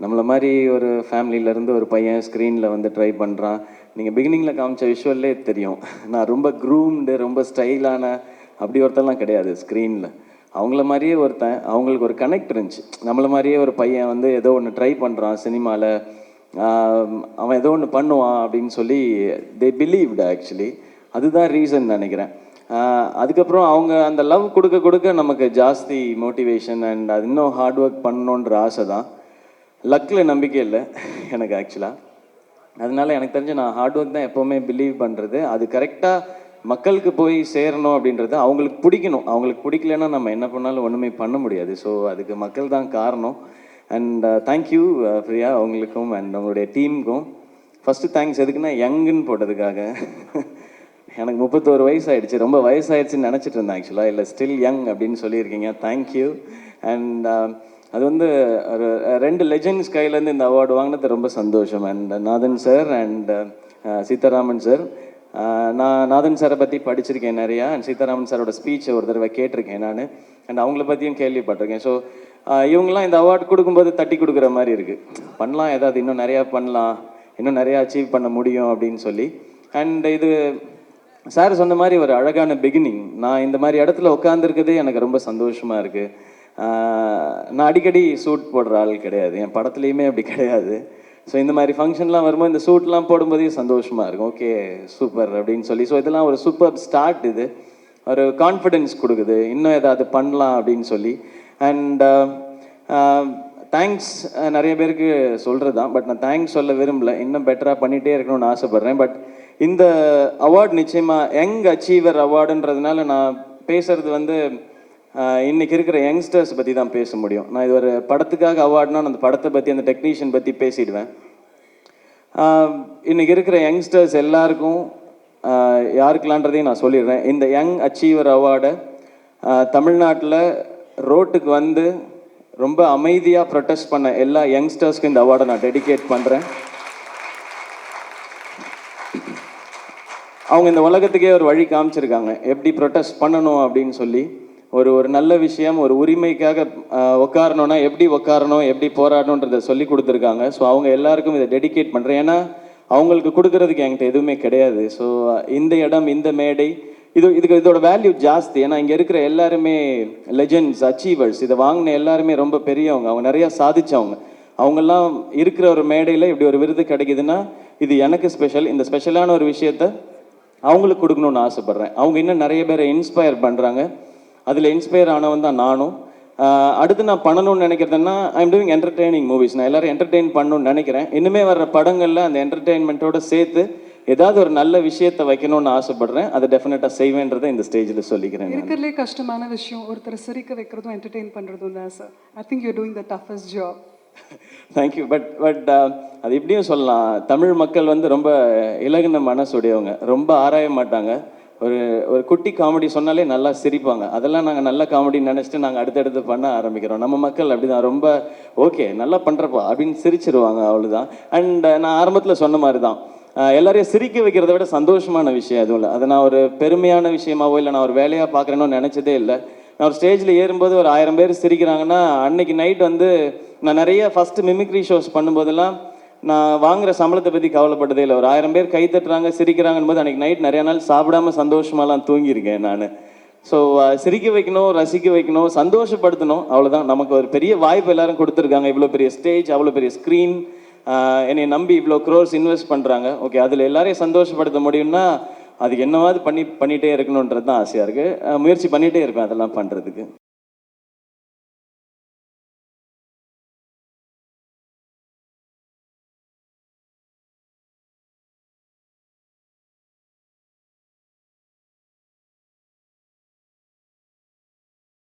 நம்மளை மாதிரி ஒரு ஃபேமிலியிலேருந்து ஒரு பையன் ஸ்க்ரீனில் வந்து ட்ரை பண்ணுறான் நீங்கள் பிகினிங்கில் காமிச்ச விஷுவல்லே தெரியும். நான் ரொம்ப க்ரூம்டு ரொம்ப ஸ்டைலான அப்படி ஒருத்தெல்லாம் கிடையாது ஸ்க்ரீனில் அவங்கள மாதிரியே ஒருத்தன் அவங்களுக்கு ஒரு கனெக்ட் இருந்துச்சு. நம்மளை மாதிரியே ஒரு பையன் வந்து ஏதோ ஒன்று ட்ரை பண்ணுறான் சினிமாவில் அவன் ஏதோ ஒன்று பண்ணுவான் அப்படின்னு சொல்லி தே பிலீவ்டு ஆக்சுவலி அதுதான் ரீசன் நினைக்கிறேன். அதுக்கப்புறம் அவங்க அந்த லவ் கொடுக்க கொடுக்க நமக்கு ஜாஸ்தி மோட்டிவேஷன் அண்ட் அது இன்னும் ஹார்ட் ஒர்க் பண்ணணுன்ற ஆசை தான். லக்கில் நம்பிக்கை இல்லை எனக்கு ஆக்சுவலாக அதனால எனக்கு தெரிஞ்சு நான் ஹார்ட் ஒர்க் தான் எப்போவுமே பிலீவ் பண்ணுறது அது கரெக்டாக மக்களுக்கு போய் சேரணும் அப்படின்றது அவங்களுக்கு பிடிக்கணும். அவங்களுக்கு பிடிக்கலன்னா நம்ம என்ன பண்ணாலும் ஒன்றுமே பண்ண முடியாது. ஸோ அதுக்கு மக்கள் தான் காரணம். And thank you uh, uh, Priya அவங்களுக்கும் அண்ட் உங்களுடைய டீமுக்கும் ஃபஸ்ட்டு தேங்க்ஸ் எதுக்குன்னா யங்குன்னு போட்டதுக்காக. எனக்கு முப்பத்தோரு வயசு ஆயிடுச்சு ரொம்ப வயசாயிடுச்சுன்னு நினச்சிட்டு இருந்தேன் ஆக்சுவலாக இல்லை ஸ்டில் யங் அப்படின்னு சொல்லியிருக்கீங்க. தேங்க்யூ அண்ட் அது வந்து ஒரு ரெண்டு லெஜெண்ட்ஸ் கையிலேருந்து இந்த அவார்டு வாங்கினது ரொம்ப சந்தோஷம். And uh, Nathan sir uh, and Seetharaman sir நான் நாதன் சாரை பற்றி படிச்சிருக்கேன் நிறையா. அண்ட் சீதாராமன் சாரோட ஸ்பீச்சை ஒரு தடவை கேட்டிருக்கேன் நான். அண்ட் அவங்கள பற்றியும் கேள்விப்பட்டிருக்கேன். ஸோ இவங்கெல்லாம் இந்த அவார்டு கொடுக்கும்போது தட்டி கொடுக்குற மாதிரி இருக்குது பண்ணலாம் ஏதாவது இன்னும் நிறையா பண்ணலாம். இன்னும் நிறையா அச்சீவ் பண்ண முடியும் அப்படின்னு சொல்லி. அண்ட் இது சார் சொன்ன மாதிரி ஒரு அழகான பிகினிங் நான் இந்த மாதிரி இடத்துல உட்காந்துருக்கதே எனக்கு ரொம்ப சந்தோஷமாக இருக்குது நான் அடிக்கடி சூட் போடுற ஆள் கிடையாது. என் படத்துலையுமே அப்படி கிடையாது. ஸோ இந்த மாதிரி ஃபங்க்ஷன்லாம் வரும்போது இந்த சூட்லாம் போடும்போதே சந்தோஷமாக இருக்கும். ஓகே சூப்பர் அப்படின்னு சொல்லி. ஸோ இதெல்லாம் ஒரு சூப்பர் ஸ்டார்ட் இது. ஒரு கான்ஃபிடென்ஸ் கொடுக்குது. இன்னும் ஏதாவது பண்ணலாம் அப்படின்னு சொல்லி. அண்ட் தேங்க்ஸ் நிறைய பேருக்கு சொல்கிறது தான் பட் நான் தேங்க்ஸ் சொல்ல விரும்பல. இன்னும் பெட்டராக பண்ணிகிட்டே இருக்கணும்னு ஆசைப்பட்றேன். பட் இந்த அவார்ட் நிச்சயமாக யங் அச்சீவர் அவார்டுன்றதுனால நான் பேசுகிறது வந்து இன்றைக்கி இருக்கிற யங்ஸ்டர்ஸ் பற்றி தான் பேச முடியும். நான் இது ஒரு படத்துக்காக அவார்ட்னா அந்த படத்தை பற்றி அந்த டெக்னீஷியன் பற்றி பேசிடுவேன். இன்றைக்கி இருக்கிற யங்ஸ்டர்ஸ் எல்லாருக்கும் யாருக்கலான்றதையும் நான் சொல்லிடுறேன். இந்த யங் அச்சீவர் அவார்டை தமிழ்நாட்டில் ரோட்டுக்கு வந்து ரொம்ப அமைதியாக ப்ரொட்டஸ்ட் பண்ண எல்லா யங்ஸ்டர்ஸ்க்கும் இந்த அவார்டை நான் டெடிகேட் பண்ணுறேன் அவங்க இந்த உலகத்துக்கே ஒரு வழி காமிச்சிருக்காங்க. எப்படி ப்ரொட்டஸ்ட் பண்ணணும் அப்படின்னு சொல்லி. ஒரு ஒரு நல்ல விஷயம் ஒரு உரிமைக்காக ஆஹ், உட்காரணும்னா எப்படி உட்காரணும் எப்படி போராடணுன்றதை சொல்லி கொடுத்துருக்காங்க. ஸோ அவங்க எல்லாருக்கும் இதை டெடிகேட் பண்ணுறேன் ஏன்னா அவங்களுக்கு கொடுக்கறதுக்கு என்கிட்ட எதுவுமே கிடையாது. ஸோ இந்த இடம் இந்த மேடை இது இதுக்கு இதோட வேல்யூ ஜாஸ்தி. ஏன்னா இங்கே இருக்கிற எல்லாருமே லெஜெண்ட்ஸ் அச்சீவர்ஸ் இதை வாங்கின எல்லாருமே ரொம்ப பெரியவங்க. அவங்க நிறையா சாதிச்சவங்க. அவங்கெல்லாம் இருக்கிற ஒரு மேடையில் இப்படி ஒரு விருது கிடைக்குதுன்னா இது எனக்கு ஸ்பெஷல் இந்த ஸ்பெஷலான ஒரு விஷயத்த அவங்களுக்கு கொடுக்கணும்னு ஆசைப்பட்றேன். அவங்க இன்னும் நிறைய பேரை இன்ஸ்பயர் பண்ணுறாங்க அதில் இன்ஸ்பயர் ஆனவன் தான் நானும். அடுத்து நான் பண்ணணும்னு நினைக்கிறதுன்னா ஐம் டூயிங் என்டர்டெய்னிங் மூவிஸ் நான் எல்லாரும் என்டர்டெயின் பண்ணணும்னு நினைக்கிறேன். இனிமே வர்ற படங்களில் அந்த என்டர்டெயின்மெண்ட்டோட சேர்த்து ஏதாவது ஒரு நல்ல விஷயத்தை வைக்கணும்னு ஆசைப்படுறேன். அதை டெஃபினட்டாக செய்வேன்றதை இந்த ஸ்டேஜில் சொல்லிக்கிறேன். இருக்கிறதுலே கஷ்டமான விஷயம் ஒருத்தரை சிரிக்க வைக்கிறதும் என்டர்டெயின் பண்ணுறதும் தான் sir I think you doing the toughest job thank you but but அது இப்படியும் சொல்லலாம். தமிழ் மக்கள் வந்து ரொம்ப இலகுன மனசுடையவங்க. ரொம்ப ஆராய மாட்டாங்க. ஒரு ஒரு குட்டி காமெடி சொன்னாலே நல்லா சிரிப்பாங்க. அதெல்லாம் நாங்கள் நல்ல காமெடி நினச்சிட்டு நாங்கள் அடுத்தடுத்து பண்ண ஆரம்பிக்கிறோம். நம்ம மக்கள் அப்படிதான். ரொம்ப ஓகே நல்லா பண்ணுறப்பா அப்படின்னு சிரிச்சிருவாங்க அவ்வளோதான் அண்ட் நான் ஆரம்பத்தில் சொன்ன மாதிரி தான் எல்லாரையும் சிரிக்க வைக்கிறத விட சந்தோஷமான விஷயம் எதுவும் இல்லை. அதை நான் ஒரு பெருமையான விஷயமாவோ இல்லை நான் ஒரு வேலையாக பார்க்குறேன்னு நினச்சதே இல்லை. நான் ஒரு ஸ்டேஜில் ஏறும்போது ஒரு ஆயிரம் பேர் சிரிக்கிறாங்கன்னா அன்னைக்கு நைட் வந்து நான் நிறைய ஃபஸ்ட்டு மிமிக்ரி ஷோஸ் பண்ணும்போதெல்லாம் நான் வாங்குற சம்பளத்தை பற்றி கவலைப்பட்டதே இல்லை. ஒரு ஆயிரம் பேர் கை தட்டுறாங்க சிரிக்கிறாங்கன்னு போது அன்றைக்கி நைட் நிறைய நாள் சாப்பிடாம சந்தோஷமாலாம் தூங்கியிருக்கேன் நான். ஸோ சிரிக்க வைக்கணும் ரசிக்க வைக்கணும் சந்தோஷப்படுத்தணும் அவ்வளோதான் நமக்கு ஒரு பெரிய வாய்ப்பு எல்லாரும் கொடுத்துருக்காங்க. இவ்வளோ பெரிய ஸ்டேஜ் அவ்வளோ பெரிய ஸ்க்ரீன் என்னை நம்பி இவ்வளோ க்ரோர்ஸ் இன்வெஸ்ட் பண்ணுறாங்க ஓகே அதில் எல்லாரையும் சந்தோஷப்படுத்த முடியும்னா அதுக்கு என்னவாவது பண்ணி பண்ணிகிட்டே இருக்கணுன்றது தான் ஆசையாக இருக்குது முயற்சி பண்ணிகிட்டே இருப்பேன் அதெல்லாம் பண்ணுறதுக்கு